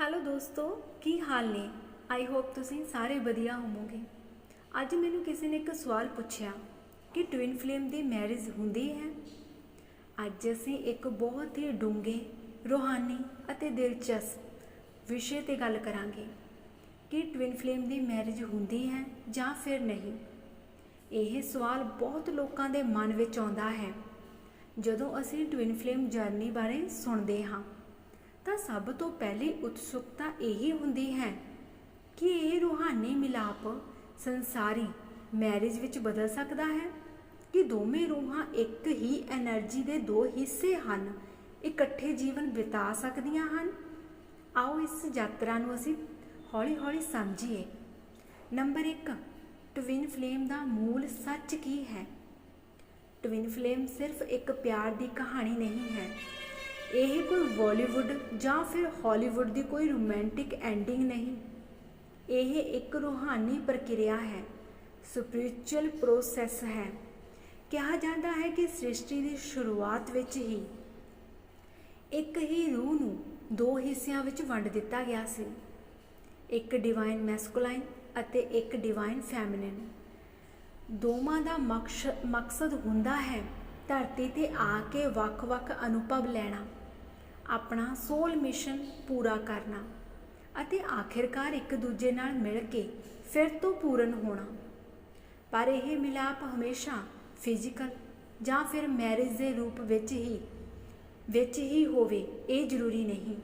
Hello ਦੋਸਤੋ, ਕੀ ਹਾਲ ਨੇ? I hope ਤੁਸੀਂ ਸਾਰੇ ਵਧੀਆ ਹੋਵੋਗੇ। ਅੱਜ ਮੈਨੂੰ ਕਿਸੇ ਨੇ ਇੱਕ ਸਵਾਲ ਪੁੱਛਿਆ ਕਿ ਟਵਿਨ ਫਲੇਮ ਦੀ ਮੈਰਿਜ ਹੁੰਦੀ ਹੈ? ਅੱਜ ਅਸੀਂ ਇੱਕ ਬਹੁਤ ਹੀ ਡੂੰਘੇ, ਰੂਹਾਨੀ ਅਤੇ ਦਿਲਚਸਪ ਵਿਸ਼ੇ ਤੇ ਗੱਲ ਕਰਾਂਗੇ ਕਿ ਟਵਿਨ ਫਲੇਮ ਦੀ ਮੈਰਿਜ ਹੁੰਦੀ ਹੈ ਜਾਂ ਫਿਰ ਨਹੀਂ। ਇਹ ਸਵਾਲ ਬਹੁਤ ਲੋਕਾਂ ਦੇ ਮਨ ਵਿੱਚ ਆਉਂਦਾ ਹੈ। ਜਦੋਂ ਅਸੀਂ ਟਵਿਨ ਫਲੇਮ ਜਰਨੀ ਬਾਰੇ ਸੁਣਦੇ ਹਾਂ ਤਾਂ ਸਭ ਤੋਂ ਪਹਿਲੀ ਉਤਸੁਕਤਾ ਇਹੀ ਹੁੰਦੀ ਹੈ ਕਿ ਇਹ ਰੂਹਾਨੀ ਮਿਲਾਪ ਸੰਸਾਰੀ ਮੈਰਿਜ ਵਿੱਚ ਬਦਲ ਸਕਦਾ ਹੈ ਕਿ ਦੋਵੇਂ ਰੂਹਾਂ ਇੱਕ ਹੀ એનર્ਜੀ ਦੇ ਦੋ ਹਿੱਸੇ ਹਨ, ਇਕੱਠੇ ਜੀਵਨ ਬਿਤਾ ਸਕਦੀਆਂ ਹਨ। ਆਓ ਇਸ ਯਾਤਰਾ ਨੂੰ ਅਸੀਂ ਹੌਲੀ-ਹੌਲੀ ਸਮਝੀਏ। ਨੰਬਰ 1 ਟਵਿਨ ਫਲੇਮ ਦਾ ਮੂਲ ਸੱਚ ਕੀ ਹੈ? ਟਵਿਨ ਫਲੇਮ ਸਿਰਫ ਇੱਕ ਪਿਆਰ ਦੀ ਕਹਾਣੀ ਨਹੀਂ ਹੈ। ਇਹ ਕੋਈ ਬਾਲੀਵੁੱਡ ਜਾਂ ਫਿਰ ਹਾਲੀਵੁੱਡ ਦੀ ਕੋਈ ਰੋਮਾਂਟਿਕ ਐਂਡਿੰਗ ਨਹੀਂ। ਇਹ ਇੱਕ ਰੂਹਾਨੀ ਪ੍ਰਕਿਰਿਆ ਹੈ ਸਪਿਰਚੁਅਲ ਪ੍ਰੋਸੈਸ ਹੈ। ਕਿਹਾ ਜਾਂਦਾ ਹੈ ਕਿ ਸ੍ਰਿਸ਼ਟੀ ਦੀ ਸ਼ੁਰੂਆਤ ਵਿੱਚ ਹੀ ਇੱਕ ਹੀ ਰੂਹ ਨੂੰ ਦੋ ਹਿੱਸਿਆਂ ਵਿੱਚ ਵੰਡ ਦਿੱਤਾ ਗਿਆ ਸੀ। ਇੱਕ ਡਿਵਾਈਨ ਮੈਸਕੁਲਾਈਨ ਅਤੇ ਇੱਕ ਡਿਵਾਈਨ ਫੈਮਿਨਿਨ ਦੋਵਾਂ ਦਾ ਮਕਸ- ਮਕਸਦ ਹੁੰਦਾ ਹੈ ਧਰਤੀ ਤੇ ਆ ਕੇ ਵੱਖ-ਵੱਖ ਅਨੁਭਵ ਲੈਣਾ। ਆਪਣਾ ਸੋਲ ਮਿਸ਼ਨ ਪੂਰਾ ਕਰਨਾ ਅਤੇ ਆਖਿਰਕਾਰ ਇੱਕ ਦੂਜੇ ਨਾਲ ਮਿਲ ਕੇ ਫਿਰ ਤੋਂ ਪੂਰਨ ਹੋਣਾ। ਪਰ ਇਹ ਮਿਲਾਪ ਹਮੇਸ਼ਾ ਫਿਜ਼ੀਕਲ ਜਾਂ ਫਿਰ ਮੈਰਿਜ ਦੇ ਰੂਪ ਵਿੱਚ ਹੀ ਵਿੱਚ ਹੀ ਹੋਵੇ, ਇਹ ਜ਼ਰੂਰੀ ਨਹੀਂ।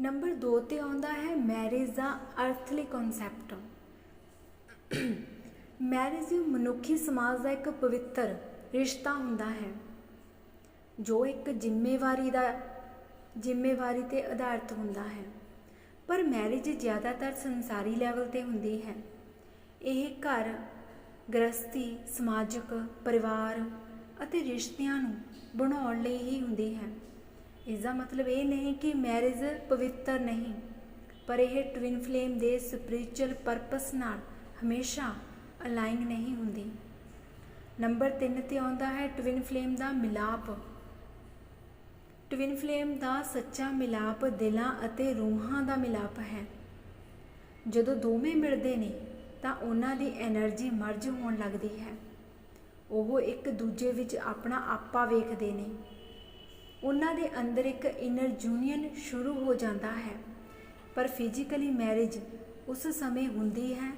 ਨੰਬਰ 2 ਤੇ ਆਉਂਦਾ ਹੈ ਮੈਰਿਜ ਦਾ ਅਰਥਲੀ ਕਨਸੈਪਟ ਮੈਰਿਜ ਮਨੁੱਖੀ ਸਮਾਜ ਦਾ ਇੱਕ ਪਵਿੱਤਰ ਰਿਸ਼ਤਾ ਹੁੰਦਾ ਹੈ, ਜੋ ਇੱਕ ਜ਼ਿੰਮੇਵਾਰੀ ਦਾ ਜ਼ਿੰਮੇਵਾਰੀ ਤੇ ਆਧਾਰਿਤ ਹੁੰਦਾ ਹੈ। ਪਰ ਮੈਰਿਜ ਜ਼ਿਆਦਾਤਰ ਸੰਸਾਰੀ ਲੈਵਲ ਤੇ ਹੁੰਦੀ ਹੈ। ਇਹ ਘਰ ਗ੍ਰਸਤੀ ਸਮਾਜਿਕ, ਪਰਿਵਾਰ ਅਤੇ ਰਿਸ਼ਤਿਆਂ ਨੂੰ ਬਣਾਉਣ ਲਈ ਹੀ ਹੁੰਦੀ ਹੈ। ਇਸ ਦਾ ਮਤਲਬ ਇਹ ਨਹੀਂ ਕਿ ਮੈਰਿਜ ਪਵਿੱਤਰ ਨਹੀਂ, ਪਰ ਇਹ ਟਵਿਨ ਫਲੇਮ ਦੇ ਸਪਿਰਚੁਅਲ ਪਰਪਸ ਨਾਲ ਹਮੇਸ਼ਾ ਅਲਾਈਨ ਨਹੀਂ ਹੁੰਦੀ। ਨੰਬਰ 3 ਤੇ ਆਉਂਦਾ ਹੈ ਟਵਿਨ ਫਲੇਮ ਦਾ ਮਿਲਾਪ। ਟਵਿਨ ਫਲੇਮ ਦਾ ਸੱਚਾ ਮਿਲਾਪ ਦਿਲਾਂ ਅਤੇ ਰੂਹਾਂ ਦਾ ਮਿਲਾਪ ਹੈ। ਜਦੋਂ ਦੋਵੇਂ ਮਿਲਦੇ ਨੇ, ਤਾਂ ਉਹਨਾਂ ਦੀ એનર્ਜੀ ਮਰਜ ਹੋਣ ਲੱਗਦੀ ਹੈ। ਉਹ ਇੱਕ ਦੂਜੇ ਵਿੱਚ ਆਪਣਾ ਆਪਾ ਵੇਖਦੇ ਨੇ। ਉਹਨਾਂ ਦੇ ਅੰਦਰ ਇੱਕ ਇਨਰ ਯੂਨੀਅਨ ਸ਼ੁਰੂ ਹੋ ਜਾਂਦਾ ਹੈ। ਪਰ ਫਿਜ਼ੀਕਲੀ ਮੈਰਿਜ ਉਸ ਸਮੇਂ ਹੁੰਦੀ ਹੈ,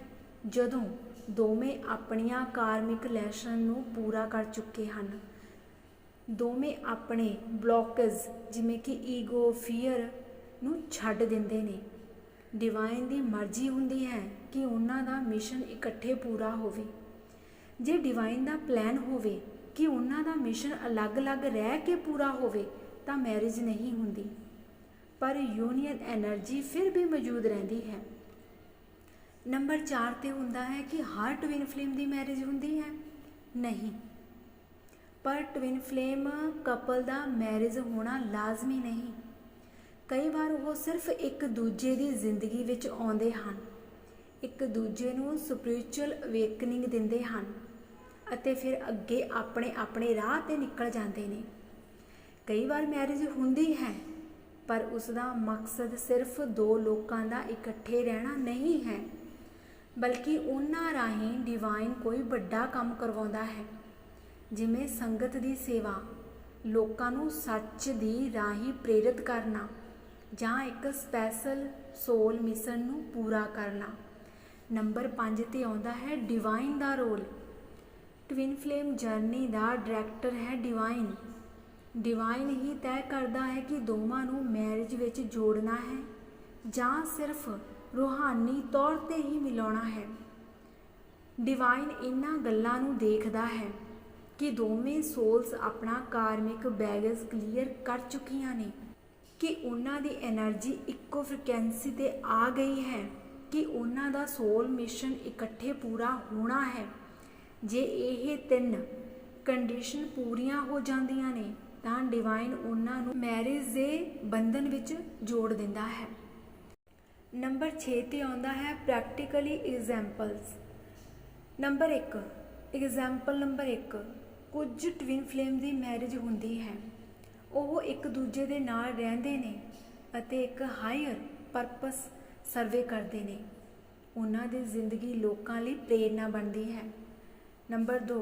ਜਦੋਂ ਦੋਵੇਂ ਆਪਣੀਆਂ ਕਾਰਮਿਕ ਲੈਸ਼ਨ ਨੂੰ ਪੂਰਾ ਕਰ ਚੁੱਕੇ ਹਨ। ਦੋਵੇਂ ਆਪਣੇ ਬਲੌਕਸ ਜਿਵੇਂ ਕਿ ਈਗੋ ਫੀਅਰ ਨੂੰ ਛੱਡ ਦਿੰਦੇ ਨੇ। ਡਿਵਾਈਨ ਦੀ ਮਰਜ਼ੀ ਹੁੰਦੀ ਹੈ ਕਿ ਉਹਨਾਂ ਦਾ ਮਿਸ਼ਨ ਇਕੱਠੇ ਪੂਰਾ ਹੋਵੇ। ਜੇ ਡਿਵਾਈਨ ਦਾ ਪਲਾਨ ਹੋਵੇ ਕਿ ਉਹਨਾਂ ਦਾ ਮਿਸ਼ਨ ਅਲੱਗ-ਅਲੱਗ ਰਹਿ ਕੇ ਪੂਰਾ ਹੋਵੇ, ਤਾਂ ਮੈਰਿਜ ਨਹੀਂ ਹੁੰਦੀ। ਪਰ ਯੂਨੀਅਨ એનર્ਜੀ ਫਿਰ ਵੀ ਮੌਜੂਦ ਰਹਿੰਦੀ ਹੈ। ਨੰਬਰ 4 ਤੇ ਹੁੰਦਾ ਹੈ ਕਿ ਹਰ ਟਵਿਨ ਫਲੇਮ ਦੀ ਮੈਰਿਜ ਹੁੰਦੀ ਹੈ? ਨਹੀਂ। ਪਰ ਟਵਿਨ ਫਲੇਮ ਕਪਲ ਦਾ ਮੈਰਿਜ ਹੋਣਾ ਲਾਜ਼ਮੀ ਨਹੀਂ। ਕਈ ਵਾਰ ਉਹ ਸਿਰਫ ਇੱਕ ਦੂਜੇ ਦੀ ਜ਼ਿੰਦਗੀ ਵਿੱਚ ਆਉਂਦੇ ਹਨ। ਇੱਕ ਦੂਜੇ ਨੂੰ ਸਪਿਰਚੁਅਲ ਅਵੇਕਨਿੰਗ ਦਿੰਦੇ ਹਨ ਅਤੇ ਫਿਰ ਅੱਗੇ ਆਪਣੇ ਆਪਣੇ ਰਾਹ ਤੇ ਨਿਕਲ ਜਾਂਦੇ ਨੇ। ਕਈ ਵਾਰ ਮੈਰਿਜ ਹੁੰਦੀ ਹੈ, ਪਰ ਉਸ ਦਾ ਮਕਸਦ ਸਿਰਫ ਦੋ ਲੋਕਾਂ ਦਾ ਇਕੱਠੇ ਰਹਿਣਾ ਨਹੀਂ ਹੈ, ਬਲਕਿ ਉਹਨਾਂ ਰਾਹੀਂ ਡਿਵਾਈਨ ਕੋਈ ਵੱਡਾ ਕੰਮ ਕਰਵਾਉਂਦਾ ਹੈ। ਜਿਵੇਂ ਸੰਗਤ ਦੀ ਸੇਵਾ, ਲੋਕਾਂ ਨੂੰ ਸੱਚ ਦੀ ਰਾਹੀਂ ਪ੍ਰੇਰਿਤ ਕਰਨਾ ਜਾਂ ਇੱਕ ਸਪੈਸ਼ਲ ਸੋਲ ਮਿਸ਼ਨ ਨੂੰ ਪੂਰਾ ਕਰਨਾ। ਨੰਬਰ 5 ਤੇ ਆਉਂਦਾ ਹੈ ਡਿਵਾਈਨ ਦਾ ਰੋਲ। ਟਵਿਨ ਫਲੇਮ ਜਰਨੀ ਦਾ ਡਾਇਰੈਕਟਰ ਹੈ ਡਿਵਾਈਨ ਡਿਵਾਈਨ ਹੀ ਤੈਅ ਕਰਦਾ ਹੈ ਕਿ ਦੋਵਾਂ ਨੂੰ ਮੈਰਿਜ ਵਿੱਚ ਜੋੜਨਾ ਹੈ ਜਾਂ ਸਿਰਫ ਰੂਹਾਨੀ ਤੌਰ ਤੇ ਹੀ ਮਿਲਾਉਣਾ ਹੈ। ਡਿਵਾਈਨ ਇਹਨਾਂ ਗੱਲਾਂ ਨੂੰ ਦੇਖਦਾ ਹੈ। ਕਿ ਦੋਵੇਂ ਸੋਲਸ ਆਪਣਾ ਕਾਰਮਿਕ ਬੈਗੇਜ ਕਲੀਅਰ ਕਰ ਚੁੱਕੀਆਂ ਨੇ, ਕਿ ਉਹਨਾਂ ਦੀ એનર્ਜੀ ਇੱਕੋ ਫ੍ਰੀਕੁਐਂਸੀ ਤੇ ਆ ਗਈ ਹੈ, ਕਿ ਉਹਨਾਂ ਦਾ ਸੋਲ ਮਿਸ਼ਨ ਇਕੱਠੇ ਪੂਰਾ ਹੋਣਾ ਹੈ। ਜੇ ਇਹ ਤਿੰਨ ਕੰਡੀਸ਼ਨ ਪੂਰੀਆਂ ਹੋ ਜਾਂਦੀਆਂ ਨੇ, ਤਾਂ ਡਿਵਾਈਨ ਉਹਨਾਂ ਨੂੰ ਮੈਰਿਜ ਦੇ ਬੰਧਨ ਵਿੱਚ ਜੋੜ ਦਿੰਦਾ ਹੈ। ਨੰਬਰ 6 ਤੇ ਆਉਂਦਾ ਹੈ practically examples number 1 example number 1 ਕੁਝ ਟਵਿਨ ਫਲੇਮ ਦੀ ਮੈਰਿਜ ਹੁੰਦੀ ਹੈ। ਉਹ ਇੱਕ ਦੂਜੇ ਦੇ ਨਾਲ ਰਹਿੰਦੇ ਨੇ ਅਤੇ ਇੱਕ ਹਾਇਰ ਪਰਪਸ ਸਰਵੇ ਕਰਦੇ ਨੇ। ਉਹਨਾਂ ਦੀ ਜ਼ਿੰਦਗੀ ਲੋਕਾਂ ਲਈ ਪ੍ਰੇਰਨਾ ਬਣਦੀ ਹੈ। ਨੰਬਰ 2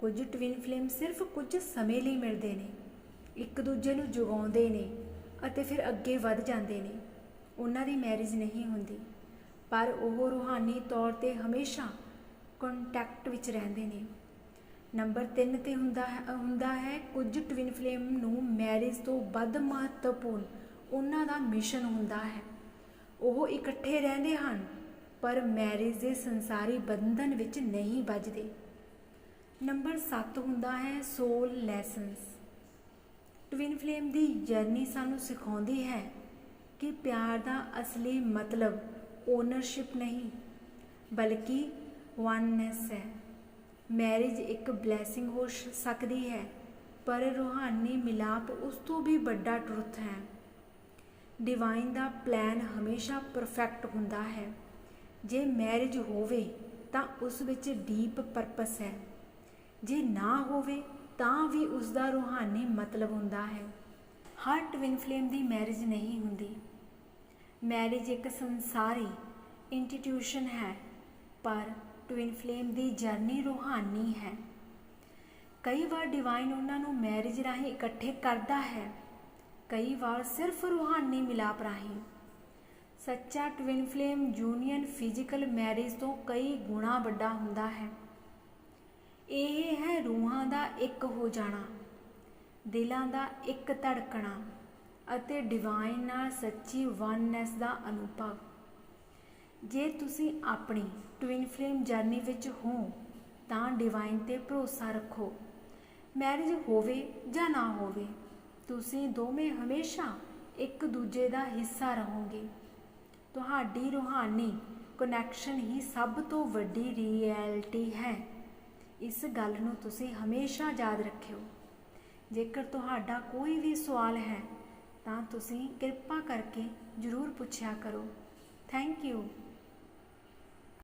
ਕੁਝ ਟਵਿਨ ਫਲੇਮ ਸਿਰਫ ਕੁਝ ਸਮੇਂ ਲਈ ਮਿਲਦੇ ਨੇ। ਇੱਕ ਦੂਜੇ ਨੂੰ ਜਗਾਉਂਦੇ ਨੇ ਅਤੇ ਫਿਰ ਅੱਗੇ ਵੱਧ ਜਾਂਦੇ ਨੇ। ਉਹਨਾਂ ਦੀ ਮੈਰਿਜ ਨਹੀਂ ਹੁੰਦੀ, ਪਰ ਉਹ ਰੂਹਾਨੀ ਤੌਰ ਤੇ ਹਮੇਸ਼ਾ ਕੰਟੈਕਟ ਵਿੱਚ ਰਹਿੰਦੇ ਨੇ। ਨੰਬਰ 3 ਤੇ ਹੁੰਦਾ ਹੈ ਹੁੰਦਾ ਹੈ, ਕੁਝ ਟਵਿਨ ਫਲੇਮ ਨੂੰ ਮੈਰਿਜ ਤੋਂ ਵੱਧ ਮਹੱਤਵਪੂਰਨ ਉਹਨਾਂ ਦਾ ਮਿਸ਼ਨ ਹੁੰਦਾ ਹੈ। ਉਹ ਇਕੱਠੇ ਰਹਿੰਦੇ ਹਨ, ਪਰ ਮੈਰਿਜ ਦੇ ਸੰਸਾਰੀ ਬੰਧਨ ਵਿੱਚ ਨਹੀਂ ਵੱਜਦੇ। ਨੰਬਰ 7 ਹੁੰਦਾ ਹੈ ਸੋਲ ਲੈਸਨਸ ਟਵਿਨ ਫਲੇਮ ਦੀ ਜਰਨੀ ਸਾਨੂੰ ਸਿਖਾਉਂਦੀ ਹੈ ਕਿ ਪਿਆਰ ਦਾ ਅਸਲੀ ਮਤਲਬ ਓਨਰਸ਼ਿਪ ਨਹੀਂ, ਬਲਕਿ ਵਨਨੈਸ ਹੈ। ਮੈਰਿਜ ਇੱਕ ਬਲੇਸਿੰਗ ਹੋ ਸਕਦੀ ਹੈ, ਪਰ ਰੂਹਾਨੀ ਮਿਲਾਪ ਉਸ ਤੋਂ ਵੀ ਵੱਡਾ ਟਰੁੱਥ ਹੈ। ਡਿਵਾਈਨ ਦਾ ਪਲਾਨ ਹਮੇਸ਼ਾ ਪਰਫੈਕਟ ਹੁੰਦਾ ਹੈ। ਜੇ ਮੈਰਿਜ ਹੋਵੇ, ਤਾਂ ਉਸ ਵਿੱਚ ਡੀਪ ਪਰਪਸ ਹੈ। ਜੇ ਨਾ ਹੋਵੇ, ਤਾਂ ਵੀ ਉਸ ਦਾ ਰੂਹਾਨੀ ਮਤਲਬ ਹੁੰਦਾ ਹੈ। ਹਰ ਟਵਿਨ ਫਲੇਮ ਦੀ ਮੈਰਿਜ ਨਹੀਂ ਹੁੰਦੀ। ਮੈਰਿਜ ਇੱਕ ਸੰਸਾਰੀ ਇੰਸਟੀਟਿਊਸ਼ਨ ਹੈ, ਪਰ ਟਵਿਨ ਫਲੇਮ ਦੀ ਜਰਨੀ ਰੂਹਾਨੀ ਹੈ। ਕਈ ਵਾਰ ਡਿਵਾਈਨ ਉਹਨਾਂ ਨੂੰ ਮੈਰਿਜ ਰਾਹੀਂ ਇਕੱਠੇ ਕਰਦਾ ਹੈ। ਕਈ ਵਾਰ ਸਿਰਫ ਰੂਹਾਨੀ ਮਿਲਾਪ ਰਾਹੀਂ। ਸੱਚਾ twin flame union physical marriage ਤੋਂ ਕਈ ਗੁਣਾ ਵੱਡਾ ਹੁੰਦਾ ਹੈ। ਇਹ ਹੈ ਰੂਹਾਂ ਦਾ ਇੱਕ ਹੋ ਜਾਣਾ, ਦਿਲਾਂ ਦਾ ਇੱਕ ਧੜਕਣਾ ਅਤੇ ਡਿਵਾਈਨ ਨਾਲ ਸੱਚੀ ਵਨਨੈਸ ਦਾ ਅਨੁਭਵ। ਜੇ ਤੁਸੀਂ ਆਪਣੀ ਟਵਿਨ ਫਲੇਮ ਜਰਨੀ ਵਿੱਚ ਹੋ, ਤਾਂ ਡਿਵਾਈਨ ਤੇ ਭਰੋਸਾ ਰੱਖੋ। ਮੈਰਿਜ ਹੋਵੇ ਜਾਂ ਨਾ ਹੋਵੇ, ਤੁਸੀਂ ਦੋਵੇਂ ਹਮੇਸ਼ਾ ਇੱਕ ਦੂਜੇ ਦਾ ਹਿੱਸਾ ਰਹੋਗੇ। ਤੁਹਾਡੀ ਰੂਹਾਨੀ ਕਨੈਕਸ਼ਨ ਹੀ ਸਭ ਤੋਂ ਵੱਡੀ ਰਿਐਲਿਟੀ ਹੈ। ਇਸ ਗੱਲ ਨੂੰ ਤੁਸੀਂ ਹਮੇਸ਼ਾ ਯਾਦ ਰੱਖਿਓ। ਜੇਕਰ ਤੁਹਾਡਾ ਕੋਈ ਵੀ ਸਵਾਲ ਹੈ, ਤਾਂ ਤੁਸੀਂ ਕਿਰਪਾ ਕਰਕੇ ਜ਼ਰੂਰ ਪੁੱਛਿਆ ਕਰੋ। Thank you